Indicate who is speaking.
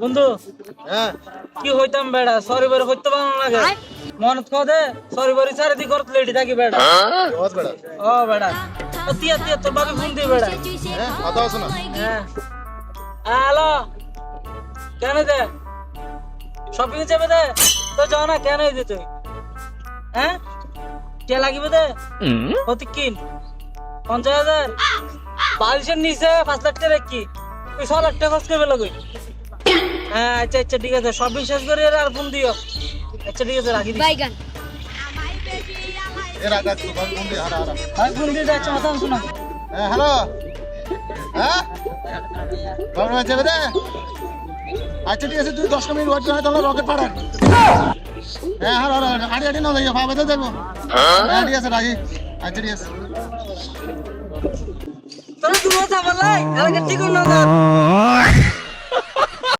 Speaker 1: বন্ধু
Speaker 2: হ্যাঁ।
Speaker 1: কি হইতাম বেড়া? সরি বারে হইতে পারো লাগে মনত কো দে সরি বারে সারে দি করত লেডি থাকি বেড়া।
Speaker 2: বহুত বেড়া?
Speaker 1: ও বেড়া ও তিয়া তোর বাবি ফোন দি বেড়া।
Speaker 2: হ্যাঁ কথা আছে না?
Speaker 1: হ্যাঁ। হ্যালো কেন দে? শপিং যাবে দে? তো যাও না কেন দে তুই? হ্যাঁ? কে লাগিবে দে? কত কিন পঞ্চাশ হাজার। বালিশের নিচে পাঁচ লাখ টাকা কি? তুই ছ লাখ টাকা খরচ করবে লগই হ্যাঁ আচ্ছা আচ্ছা ঠিক আছে। শপিং শেষ করে এর আর ফোন দিও। আচ্ছা ঠিক আছে রাখি দিই
Speaker 3: বাইগান
Speaker 2: এর আগে একটু ফোন দিয়ে হারা হারা।
Speaker 1: ভাই ফোন দিয়ে যাচ্ছে মাথা শোনা
Speaker 2: হ্যাঁ হ্যালো? হ্যাঁ? কখন হয়েছে বেদে আচ্ছা ঠিক আছে তুই দশ মিনিট ওয়েট করে তাহলে রকেট পাঠান হ্যাঁ হ্যাঁ হ্যাঁ হাঁটি হাঁটি না দেখো পাবে তো দেখব হ্যাঁ ঠিক আছে রাখি। আচ্ছা ঠিক আছে।
Speaker 1: তোরা দূরে থাকবার লাই ঠিক না